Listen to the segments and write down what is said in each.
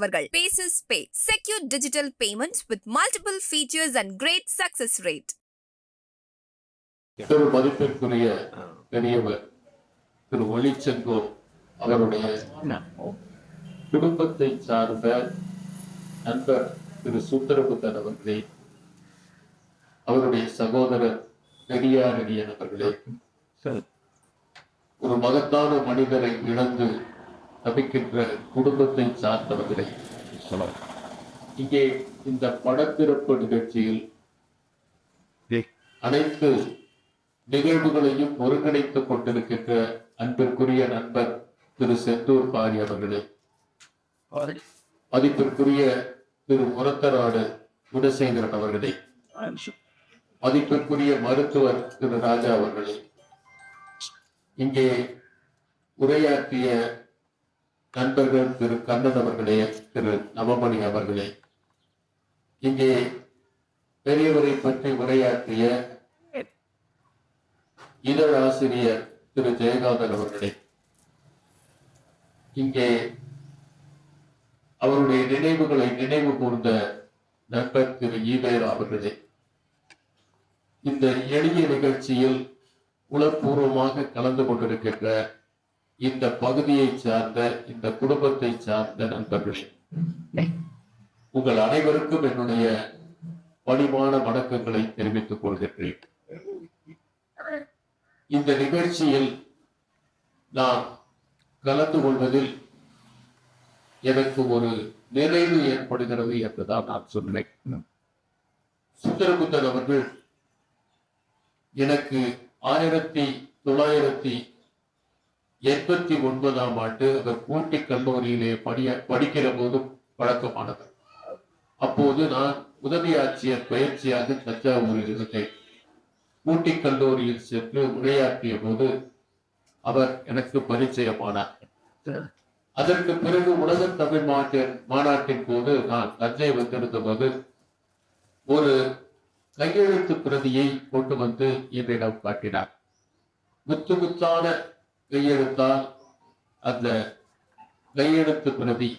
வழங்குபவர்கள் bases pay secure digital payments with multiple features and great success rate திரு மதிப்பிற்குரிய பெரியவர் திரு ஒளிச்செங்கோர் அவருடைய குடும்பத்தை சார்ந்த நண்பர் திரு சுந்தரபுத்தன் அவர்களே அவருடைய சகோதரர் பெரியாரடியன் அவர்களே ஒரு மகத்தான மனிதரை இழந்து தவிக்கின்ற குடும்பத்தை சார்ந்தவர்களே. இங்கே இந்த படத்திறப்பு நிகழ்ச்சியில் அனைத்து நிகழ்வுகளையும் ஒருங்கிணைத்துக் கொண்டிருக்கின்ற அன்பிற்குரிய நண்பர் திரு செந்தூர் பாரி அவர்களே. மதிப்பிற்குரிய திரு முரத்தராடு குணசேகரன் அவர்களே. மதிப்பிற்குரிய மருத்துவர் திரு ராஜா அவர்களே. இங்கே உரையாற்றிய நண்பர்கள் திரு கண்ணன் அவர்களே திரு நவமணி அவர்களே. இங்கே பெரியவரை பற்றி உரையாற்றிய இதழ் ஆசிரியர் திரு ஜெயகாந்தன் அவர்களே. இங்கே அவருடைய நினைவுகளை நினைவு கூர்ந்த நண்பர் திரு ஈவேரா அவர்களே. இந்த எளிய நிகழ்ச்சியில் உளப்பூர்வமாக கலந்து கொண்டிருக்கின்ற இந்த பகுதியை சார்ந்த இந்த குடும்பத்தை சார்ந்த நண்பர்களே உங்கள் அனைவருக்கும் என்னுடைய பணிவான வணக்கங்களை தெரிவித்துக் கொள்கின்றேன். இந்த நிகழ்ச்சியில் நான் கலந்து கொள்வதில் எனக்கு ஒரு நிறைவு ஏற்படுகிறது என்றுதான் நான் சொன்னேன். சுந்தரகுந்தன் அவர்கள் எனக்கு ஆயிரத்தி தொள்ளாயிரத்தி எண்பத்தி ஒன்பதாம் ஆண்டு அவர் கூட்டி கல்லூரியிலே படிய படிக்கிற போதும் பழக்கமானது அப்போது நான் உதவி ஆட்சியர் பயிற்சியாக தஞ்சாவூரில் இருந்தேன். ஊட்டி கல்லூரியில் சென்று உரையாற்றிய போது அவர் எனக்கு பரிச்சயமானார். அதற்கு பிறகு உலக தமிழ் மாநாட்டின் மாநாட்டின் போது நான் தஞ்சை வந்திருந்த போது ஒரு கையெழுத்து பிரதியை கொண்டு வந்து என்னிடம் காட்டினார். முத்து முத்தான கையெழுத்தால் அந்த கையெழுத்து பிரதி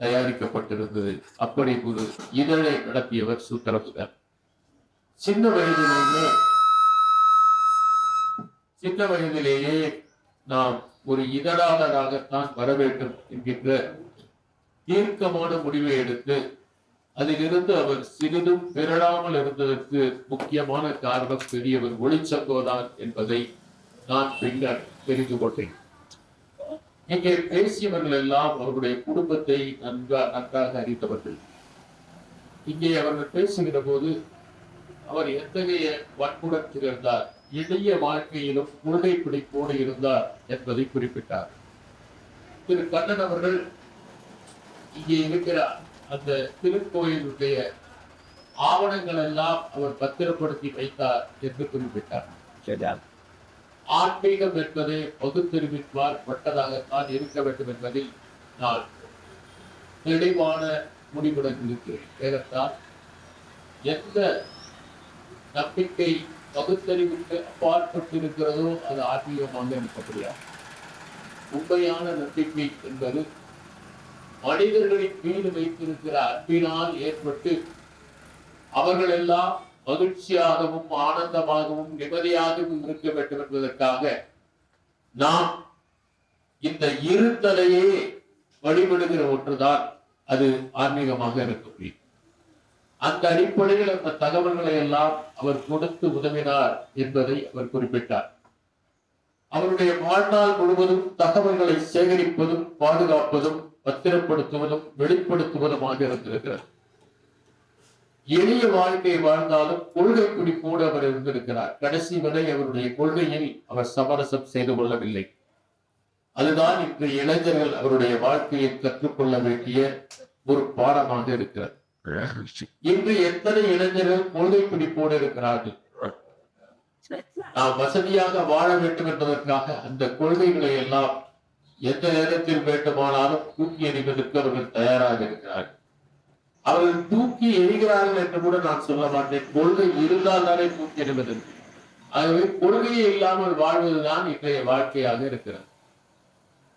தயாரிக்கப்பட்டிருந்தது. அப்படி ஒரு இதழை நடத்தியவர் சுந்தரசுவர் சின்ன வயதிலேயே சின்ன வயதிலேயே நாம் ஒரு இதழாளராகத்தான் வர வேண்டும் என்கின்ற தீர்க்கமான முடிவை எடுத்து அதிலிருந்து அவர் சிறிதும் பெறலாமல் இருந்ததற்கு முக்கியமான காரணம் பெரியவர் ஒளிச்சங்கோதான் என்பதை நான் பின்னர் தெரிந்து கொண்டேன். இங்கே பேசியவர்கள் எல்லாம் அவருடைய குடும்பத்தை நன்றாக நன்றாக அறிந்தவர்கள். இங்கே அவர்கள் பேசுகிற போது அவர் எத்தகைய வன்புடன் இருந்தார் இளைய வாழ்க்கையிலும் கொள்கை பிடிப்போடு இருந்தார் என்பதை குறிப்பிட்டார். திரு கண்ணன் அவர்கள் இங்கே இருக்கிற அந்த திருக்கோயிலுடைய ஆவணங்கள் எல்லாம் அவர் பத்திரப்படுத்தி வைத்தார் என்று குறிப்பிட்டார். ஆன்மீகம் என்பது பகுத்தறிவிப்பால் பட்டதாகத்தான் இருக்க வேண்டும் என்பதில் நான் தெளிவான முடிவுடன் இருக்கிறேன். ஏனென்றால் எந்த நம்பிக்கை பகுத்தறிவுக்கு அப்பாற்பட்டிருக்கிறதோ அது ஆன்மீகமாக இருக்க உண்மையான நம்பிக்கை என்பது மனிதர்களின் மீது வைத்திருக்கிற அன்பினால் ஏற்பட்டு அவர்கள் எல்லாம் மகிழ்ச்சியாகவும் ஆனந்தமாகவும் நிம்மதியாகவும் இருக்க வேண்டும் என்பதற்காக நாம் இந்த இருத்தலையே வழிபடுகிற ஒன்றுதான் அது ஆன்மீகமாக இருக்க முடியும் அந்த அடிப்படையில் அந்த தகவல்களை எல்லாம் அவர் கொடுத்து உதவினார் என்பதை அவர் குறிப்பிட்டார். அவருடைய வாழ்நாள் முழுவதும் தகவல்களை சேகரிப்பதும் பாதுகாப்பதும் பத்திரப்படுத்துவதும் வெளிப்படுத்துவதுமாக இருந்திருக்கிறது. எளிய வாழ்க்கை வாழ்ந்தாலும் கொள்கை குறிப்போடு அவர் இருந்திருக்கிறார். கடைசி வரை அவருடைய கொள்கையில் அவர் சமரசம் செய்து கொள்ளவில்லை. அதுதான் இன்று இளைஞர்கள் அவருடைய வாழ்க்கையை கற்றுக்கொள்ள வேண்டிய ஒரு பாடமாக இருக்கிறது. இன்று எத்தனை இளைஞர்கள் கொள்கை பிடிப்போடு இருக்கிறார்கள்? நாம் வசதியாக வாழ வேண்டும் என்பதற்காக அந்த கொள்கைகளை எல்லாம் எந்த நேரத்தில் வேண்டுமானாலும் தூக்கி எறிவதற்கு அவர்கள் தயாராக இருக்கிறார்கள். அவர்கள் தூக்கி எறிகிறார்கள் என்று கூட நான் சொல்ல மாட்டேன். கொள்கை இருந்தால் தானே தூக்கி எறிவது? ஆகவே கொள்கையே இல்லாமல் வாழ்வதுதான் இன்றைய வாழ்க்கையாக இருக்கிறது.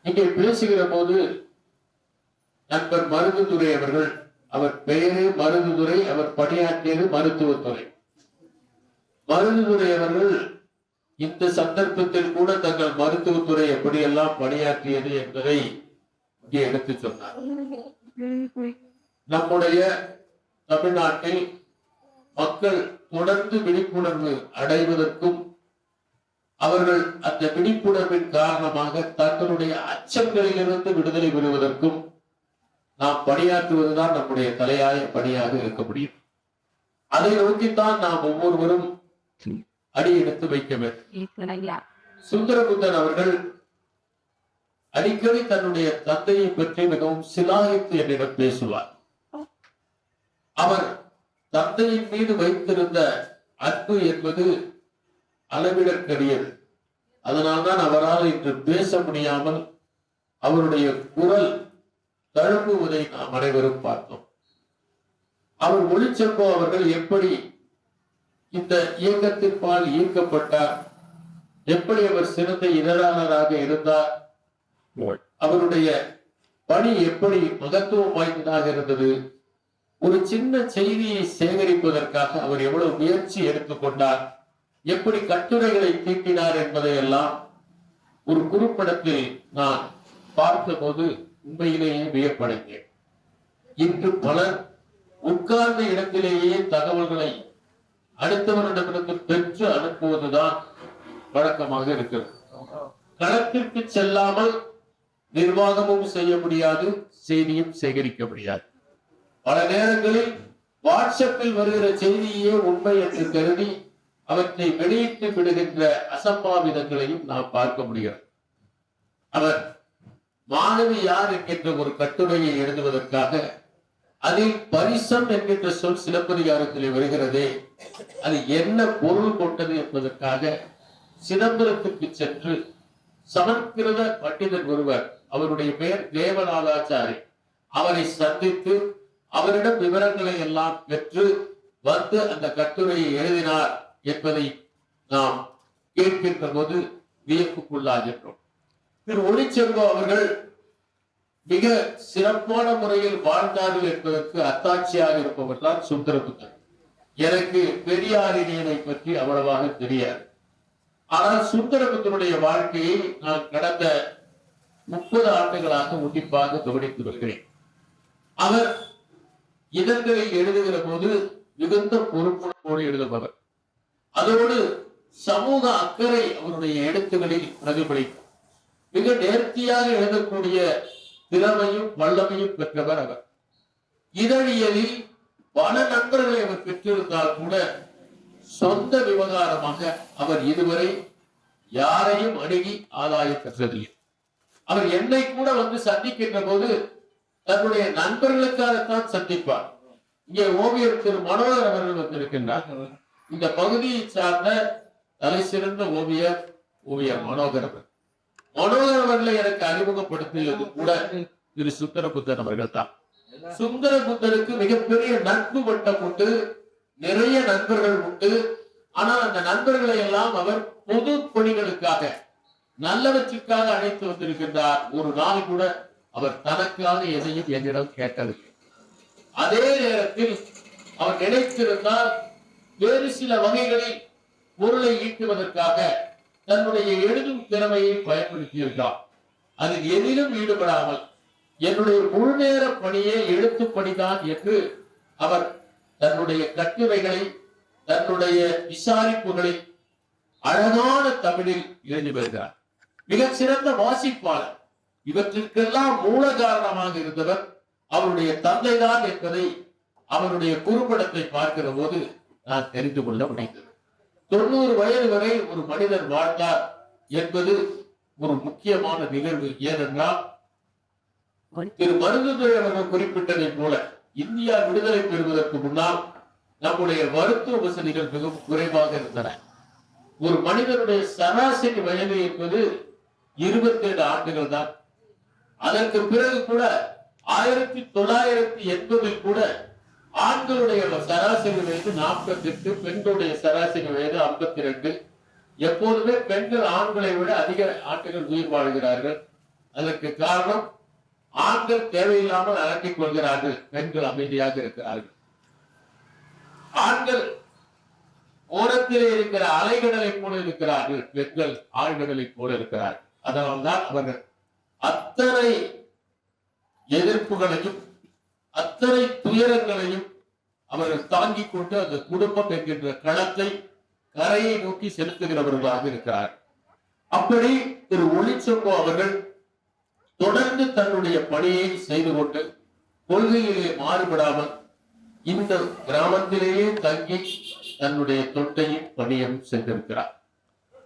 இங்கே பேசுகிற போது நண்பர் மருந்துத்துறை அவர்கள் அவர் பெயரே மருதுதுரை அவர் பணியாற்றியது மருத்துவத்துறை. மருதுதுரை அவர்கள் இந்த சந்தர்ப்பத்தில் கூட தங்கள் மருத்துவத்துறை எப்படியெல்லாம் பணியாற்றியது என்பதை இங்கே எடுத்து சொன்னார். நம்முடைய தமிழ்நாட்டில் மக்கள் தொடர்ந்து விழிப்புணர்வு அடைவதற்கும் அவர்கள் அந்த விழிப்புணர்வின் காரணமாக தங்களுடைய அச்சங்களிலிருந்து விடுதலை பெறுவதற்கும் நாம் பணியாற்றுவதுதான் நம்முடைய தலையாய பணியாக இருக்க முடியும். அதை நோக்கித்தான் நாம் ஒவ்வொருவரும் அடி எடுத்து வைக்க வேண்டும் சுந்தரபுத்தன் அவர்கள் அடிக்கடி தன்னுடைய தந்தையை பற்றி மிகவும் சிலாகித்து என்னிடம் பேசுவார். அவர் தந்தையின் மீது வைத்திருந்த அன்பு என்பது அளவிடற்கரியது. அதனால்தான் அவரால் இன்று பேச முடியாமல் அவருடைய குரல் தழும்புவதை நாம் அனைவரும் பார்த்தோம். அவர் ஒளிச்செம்போ அவர்கள் எப்படி இந்த இயக்கத்திற்பால் ஈர்க்கப்பட்டார்? எப்படி அவர் சிறந்த இதழாளராக இருந்தார்? அவருடைய பணி எப்படி மகத்துவம் வாய்ந்ததாக இருந்தது? ஒரு சின்ன செய்தியை சேகரிப்பதற்காக அவர் எவ்வளவு முயற்சி எடுத்துக்கொண்டார் எப்படி கட்டுரைகளை தீட்டினார் என்பதை எல்லாம் ஒரு குறுப்படத்தில் நான் பார்த்தபோது உண்மையிலேயே வியப்படைந்தேன். இன்று பலர் உட்கார்ந்த இடத்திலேயே தகவல்களை அடுத்தவரிடமிருந்து பெற்று அனுப்புவதுதான் வழக்கமாக இருக்கிறது. களத்திற்கு செல்லாமல் நிர்வாகமும் செய்ய முடியாது செய்தியும் சேகரிக்க முடியாது. பல நேரங்களில் வாட்ஸ்அப்பில் வருகிற செய்தியே உண்மை என்று கருதி அவற்றை வெளியிட்டு விடுகின்ற அசம்பாவிதங்களையும் நாம் பார்க்க முடியும் அவர் மாணவி யார் என்கின்ற ஒரு கட்டுரையை எழுதுவதற்காக அதில் பரிசம் என்கின்ற சொல் சிலப்பதிகாரத்திலே வருகிறதே அது என்ன பொருள் கொண்டது என்பதற்காக சிதம்பரத்துக்கு சென்று சமஸ்கிருத பண்டிதர் ஒருவர் அவருடைய பெயர் தேவநாதாச்சாரி அவரை சந்தித்து அவரிடம் விவரங்களை எல்லாம் பெற்று வந்து அந்த கட்டுரையை எழுதினார் என்பதை நாம் கேட்கின்ற போது வியப்புக்குள்ளாகின்றோம். திரு. ஒளிச்செல்வம் அவர்கள் மிக சிறப்பான முறையில் வாழ்ந்தார்கள் என்பதற்கு அத்தாட்சியாக இருப்பவர் தான் சுந்தரபுத்தர் எனக்கு பெரியாரினியனை பற்றி அவ்வளவாக தெரியாது. ஆனால் சுந்தரபுத்தனுடைய வாழ்க்கையை நான் கடந்த முப்பது ஆண்டுகளாக உன்னிப்பாக கவனித்து வருகிறேன். அவர் இதழ்களை எழுதுகிற போது மிகுந்த பொறுப்புணர்வோடு எழுதுபவர். அதோடு சமூக அக்கறை அவருடைய எழுத்துகளில் பிரதிபலிக்கும். மிக நேர்த்தியாக எழுதக்கூடிய திறமையும் வல்லமையும் பெற்றவர் அவர். இதழியலில் பல நண்பர்களை அவர் பெற்றிருந்தால் கூட சொந்த விவகாரமாக அவர் இதுவரை யாரையும் அணுகி ஆதாயம் பெற்றதில்லை. அவர் என்னை கூட வந்து சந்திக்கின்ற போது தன்னுடைய நண்பர்களுக்காகத்தான் சந்திப்பார். இங்கே ஓவியர் திரு மனோகர் அவர்கள் வந்திருக்கின்றார். இந்த பகுதியை சார்ந்த தலை சிறந்த ஓவியர் ஓவியர் மனோகர் அவர் மனோகர் அவர்களை எனக்கு அறிமுகப்படுத்தியது கூட திரு சுந்தரபுத்தன் அவர்கள் தான். சுந்தரபுத்தருக்கு மிகப்பெரிய நட்பு வட்டம் உண்டு நிறைய நண்பர்கள் உண்டு. ஆனால் அந்த நண்பர்களை எல்லாம் அவர் பொது பணிகளுக்காக நல்லவற்றுக்காக அழைத்து வந்திருக்கின்றார். ஒரு நாள் கூட அவர் தனக்காக எதையும் என்னிடம் கேட்டது அதே நேரத்தில் அவர் நினைத்திருந்தால் வேறு சில வகைகளில் பொருளை ஈட்டுவதற்காக தன்னுடைய எழுதும் திறமையை பயன்படுத்தியிருந்தார் அதில் எதிலும் ஈடுபடாமல் என்னுடைய முழுநேர பணியே எழுத்து பணிதான் என்று அவர் தன்னுடைய கட்டுரைகளை தன்னுடைய விசாரிப்புகளை அழகான தமிழில் எழுதி வருகிறார். மிகச் சிறந்த வாசிப்பாளர். இவற்றிற்கெல்லாம் மூல காரணமாக இருந்தவர் அவருடைய தந்தைதான் என்பதை அவருடைய குறும்படத்தை பார்க்கிற போது நான் தெரிந்து கொள்ள முடிந்தது தொண்ணூறு வயது வரை ஒரு மனிதர் வாழ்ந்தார் என்பது ஒரு முக்கியமான நிகழ்வு. ஏனென்றால் திரு மருந்துத்துறை அவர்கள் குறிப்பிட்டதை போல இந்தியா விடுதலை பெறுவதற்கு முன்னால் நம்முடைய மருத்துவ வசதிகள் மிகவும் குறைவாக இருந்தன. ஒரு மனிதனுடைய சராசரி வயது என்பது இருபத்தி ஏழு ஆண்டுகள் தான். அதற்கு பிறகு கூட ஆயிரத்தி தொள்ளாயிரத்தி எண்பதில் கூட ஆண்களுடைய சராசரி வயது நாற்பத்தி எட்டு பெண்களுடைய சராசரி வயது ஐம்பத்தி ரெண்டு எப்போதுமே பெண்கள் ஆண்களை விட அதிக ஆண்டுகள் உயிர் வாழ்கிறார்கள். அதற்கு காரணம் ஆண்கள் தேவையில்லாமல் அலட்டிக் கொள்கிறார்கள். பெண்கள் அமைதியாக இருக்கிறார்கள். ஆண்கள் ஓரத்திலே இருக்கிற அலைகடலை போல இருக்கிறார்கள். பெண்கள் ஆழ்கடலை போல இருக்கிறார்கள். அதனால்தான் அவர்கள் அத்தனை எதிர்ப்புகளையும் அத்தனை துயரங்களையும் அவர்கள் தாங்கிக் கொண்டு அந்த குடும்பம் என்கின்ற களத்தை கரையை நோக்கி செலுத்துகிறவர்களாக இருக்கிறார். அப்படி திரு ஒளிச்சொங்கோ அவர்கள் தொடர்ந்து தன்னுடைய பணியை செய்து கொண்டு கொள்கையிலே மாறுபடாமல் இந்த கிராமத்திலேயே தங்கி தன்னுடைய தொட்டையும் பணியும் செய்திருக்கிறார்.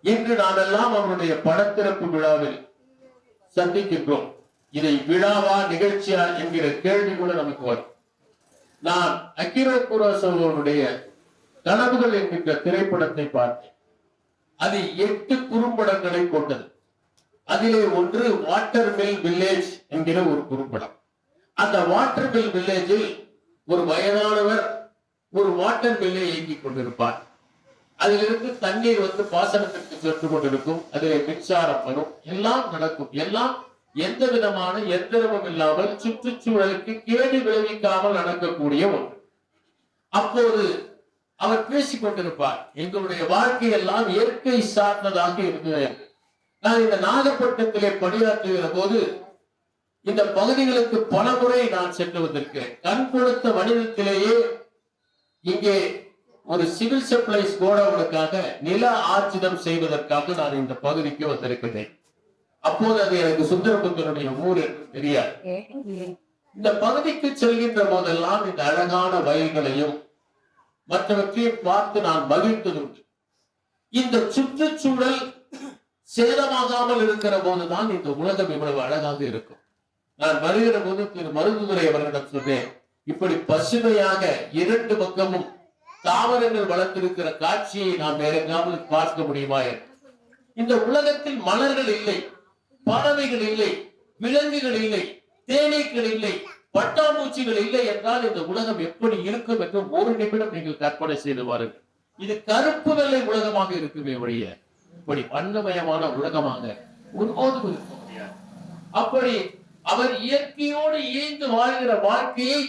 இன்று நாமெல்லாம் அவருடைய படத்திறப்பு விழாவில் சந்திக்கின்றோம். இதை விழாவா நிகழ்ச்சியா என்கிற கேள்வி கூட நமக்கு வரும். நான் அகிரோ கனவுகள் என்கின்ற திரைப்படத்தை பார்த்தேன். அது எட்டு குறும்படங்களை கொண்டது. அதிலே ஒன்று வாட்டர் மில் வில்லேஜ் என்கிற ஒரு குறும்படம். அந்த வாட்டர் மில் வில்லேஜில் ஒரு வயதானவர் ஒரு வாட்டர் மில்லை இயங்கிக் கொண்டிருப்பார். அதிலிருந்து தண்ணீர் வந்து பாசனத்திற்கு சென்று கொண்டிருக்கும். அதிலே மின்சாரம் வரும். எல்லாம் நடக்கும். எல்லாம் எந்த விதமான எந்திரமும் இல்லாமல் சுற்றுச்சூழலுக்கு கேடு விளைவிக்காமல் நடக்கக்கூடிய ஒன்று. அப்போது அவர் பேசிக் கொண்டிருப்பார் எங்களுடைய வாழ்க்கை எல்லாம் இயற்கை சார்ந்ததாக இருந்தது. நான் இந்த நாகப்பட்டினத்திலே பணியாற்றுகிற போது இந்த பகுதிகளுக்கு பல முறை நான் சென்று வந்திருக்கிறேன். கண் கொடுத்த வணிகத்திலேயே இங்கே ஒரு சிவில் சப்ளைஸ் கோடவுனுக்காக நில ஆர்ஜிதம் செய்வதற்காக நான் இந்த பகுதிக்கு வந்திருக்கிறேன். அப்போது அது எனக்கு சுந்தரபுத்தனுடைய ஊர் தெரியாது. இந்த பகுதிக்கு செல்கின்ற போதெல்லாம் இந்த அழகான வயல்களையும் மற்றவற்றையும் பார்த்து நான் மகிழ்ந்ததுண்டு. இந்த சுற்றுச்சூழல் சேதமாகாமல் இருக்கிற போதுதான் இந்த உலகம் இவ்வளவு அழகாக இருக்கும். நான் வருகிற போது திரு மருந்துதுரை அவர்களிடம் சொன்னேன் இப்படி பசுமையாக இரண்டு பக்கமும் தாவரங்கள் வளர்த்திருக்கிற காட்சியை நாம் வேற எங்காவது பார்க்க முடியுமா என்று. இந்த உலகத்தில் மலர்கள் இல்லை. பறவைகள் இல்லை விலங்குகள் இல்லை தேனீக்கள் இல்லை பட்டாம்பூச்சிகள் இல்லை என்றால் இந்த உலகம் எப்படி இருக்கும் என்று ஒரு நிமிடம் நீங்கள் கற்பனை செய்து பாருங்கள். இது கருப்பு வெள்ளை உலகமாக இருக்குமே ஒழிய இப்படி வண்ணமயமான உலகமாக ஒருபோதும் இருக்க முடியாது அப்படி அவர் இயற்கையோடு இயந்து வாழ்கிற வாழ்க்கையை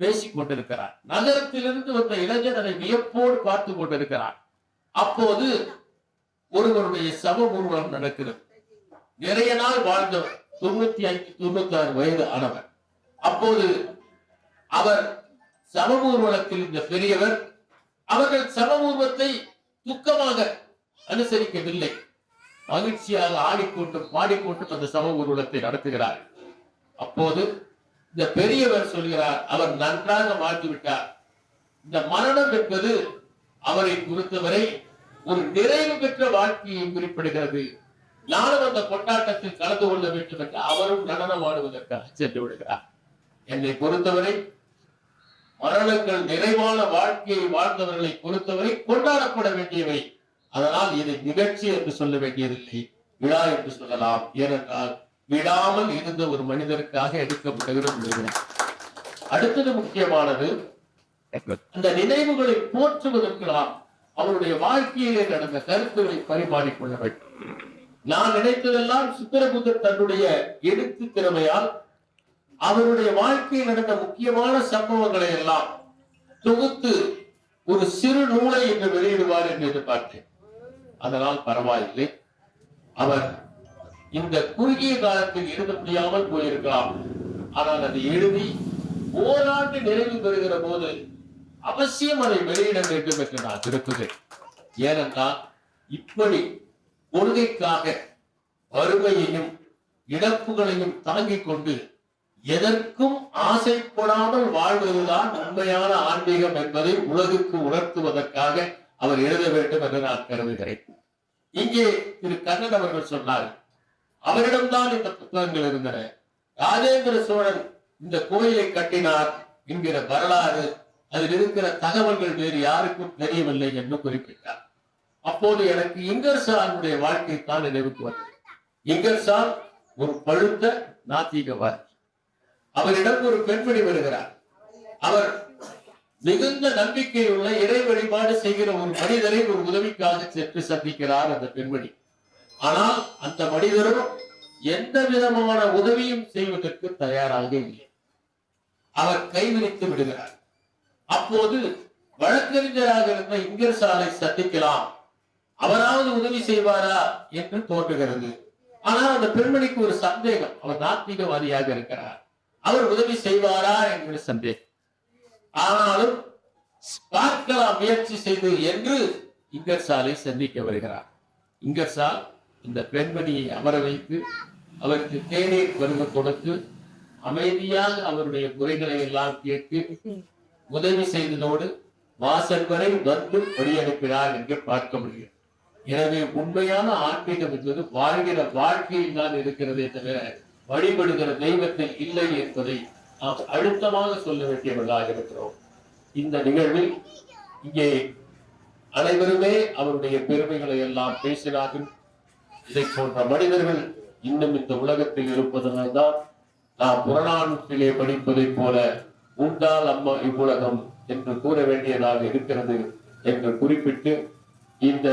பேசிக் கொண்டிருக்கிறார். நகரத்திலிருந்து வந்த இளைஞர் அதை வியப்போடு பார்த்து கொண்டிருக்கிறார். அப்போது ஒருவருடைய சம ஊர்வலம் நடக்கிறது. நிறைய நாள் வாழ்ந்தவர். தொண்ணூத்தி அஞ்சு தொண்ணூத்தி ஆறு வயது ஆனவர். அப்போது அவர் சம ஊர்வலத்தில் இந்த பெரியவர் அவர்கள் சம ஊர்வத்தை துக்கமாக அனுசரிக்கவில்லை. மகிழ்ச்சியாக ஆடிக்கொண்டும் பாடிக்கொண்டும் அந்த சம ஊர்வலத்தை நடத்துகிறார். அப்போது இந்த பெரியவர் சொல்கிறார் அவர் நன்றாக மாற்றி விட்டார் இந்த மரணம் என்பது அவரை பொறுத்தவரை ஒரு நிறைவு பெற்ற வாழ்க்கையை குறிப்பிடுகிறது. நானும் அந்த கொண்டாட்டத்தில் கலந்து கொள்ள வேண்டும் என்று அவரும் நடனம் ஆடுவதற்காக சென்று விடுகிறார். என்னை பொறுத்தவரை மரணங்கள் நிறைவான வாழ்க்கையை வாழ்ந்தவர்களை பொறுத்தவரை கொண்டாடப்பட வேண்டியவை. அதனால் இதை நிகழ்ச்சி என்று சொல்ல வேண்டியதில்லை. விழா என்று சொல்லலாம். ஏனென்றால் விடாமல் இருந்த ஒரு மனிதருக்காக எடுக்கப்படுகிற அடுத்தது முக்கியமானது அந்த நினைவுகளை போற்றுவதற்கு நாம் அவருடைய வாழ்க்கையிலே நடந்த கருத்துக்களை பரிமாறிக்கொள்ள வேண்டும். நான் நினைத்ததெல்லாம் சித்திரபுத்தர் தன்னுடைய எழுத்து திறமையால் அவருடைய வாழ்க்கையில் நடந்த முக்கியமான சம்பவங்களை எல்லாம் தொகுத்து ஒரு சிறு நூலை என்று வெளியிடுவார் என்று எதிர்பார்த்தேன். அதனால் பரவாயில்லை. அவர் இந்த குறுகிய காலத்தில் எழுத முடியாமல் போயிருக்கலாம். ஆனால் அதை எழுதி ஓராண்டு நிறைவு பெறுகிற போது அவசியம் அதை வெளியிட வேண்டும் என்று நான் விரும்புகிறேன். ஏனென்றால் இப்படி கொள்கைக்காக வறுமையையும் இழப்புகளையும் தாங்கிக் கொண்டு எதற்கும் ஆசைப்படாமல் வாழ்வதுதான் உண்மையான ஆன்மீகம் என்பதை உலகுக்கு உணர்த்துவதற்காக அவர் எழுத வேண்டும் என்று நான் கருதுகிறேன். இங்கே திரு கண்ணன் அவர்கள் சொன்னார் அவரிடம்தான் இந்த புத்தகங்கள் இருந்தன. ராஜேந்திர சோழன் இந்த கோயிலை கட்டினார் என்கிற வரலாறு அதில் இருக்கிற தகவல்கள் வேறு யாருக்கும் தெரியவில்லை என்று குறிப்பிட்டார். அப்போது எனக்கு இங்கர்சானுடைய வாழ்க்கை தான் நினைவுக்கு வந்தது. இங்கர்சான் ஒரு பழுத்த நாத்திகவாதி. அவரிடம் ஒரு பெண்மணி வருகிறார். அவர் மிகுந்த நம்பிக்கையுள்ள இறை வழிபாடு செய்கிற ஒரு மனிதரை ஒரு உதவிக்காக சென்று சந்திக்கிறார் அந்த பெண்மணி. ஆனால் அந்த மனிதரும் எந்த விதமான உதவியும் செய்வதற்கு தயாராக இல்லை. அவர் கைவிரித்து விடுகிறார். அப்போது வழக்கறிஞராக இருந்த இங்கர்சாலை சந்திக்கலாம். அவராவது உதவி செய்வாரா என்று தோன்றுகிறது. ஆனால் அந்த பெண்மணிக்கு ஒரு சந்தேகம். அவர் ஆத்மீகவாதியாக இருக்கிறார். அவர் உதவி செய்வாரா என்கிற சந்தேகம். ஆனாலும் பார்க்கலாம் முயற்சி செய்து என்று இங்கர்சாலை சந்திக்க வருகிறார். இங்கர்சால் இந்த பெண்மணியை அமர வைத்து அவருக்கு தேநீர் வருவ கொடுத்து அமைதியாக அவருடைய குறைகளை எல்லாம் கேட்டு உதவி செய்ததோடு வாசல் வரை வந்து வழியனுப்பினார் என்று பார்க்க முடியும். எனவே உண்மையான ஆன்மீகம் என்பது வாழ்கிற வாழ்க்கையில் தான் இருக்கிறதே தவிர வழிபடுகிற தெய்வத்தில் இல்லை என்பதை நாம் அழுத்தமாக சொல்ல வேண்டியவர்களாக இருக்கிறோம். இந்த நிகழ்வில் இங்கே அனைவருமே அவருடைய பெருமைகளை எல்லாம் பேசினார்கள். இதை போன்ற மனிதர்கள் இன்னும் இந்த உலகத்தில் இருப்பதனால்தான் நாம் புறநானூற்றிலே படிப்பதைப் போல உண்டால் அம்மா இவ்வுலகம் என்று கூற வேண்டியதாக இருக்கிறது என்று குறிப்பிட்டு இந்த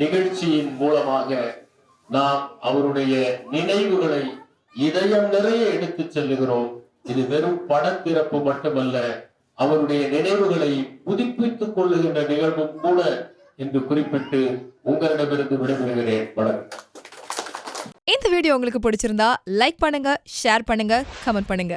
நிகழ்ச்சியின் மூலமாக நாம் அவருடைய நினைவுகளை இதயம் நிறைய எடுத்து செல்லுகிறோம். இது வெறும் படத்திறப்பு மட்டுமல்ல அவருடைய நினைவுகளை புதுப்பித்துக் கொள்ளுகின்ற நிகழ்வும் கூட என்று குறிப்பிட்டு உங்களிடமிருந்து விடைபெறுகிறேன். வணக்கம். இந்த வீடியோ உங்களுக்கு பிடிச்சிருந்தா லைக் பண்ணுங்க ஷேர் பண்ணுங்க கமெண்ட் பண்ணுங்க.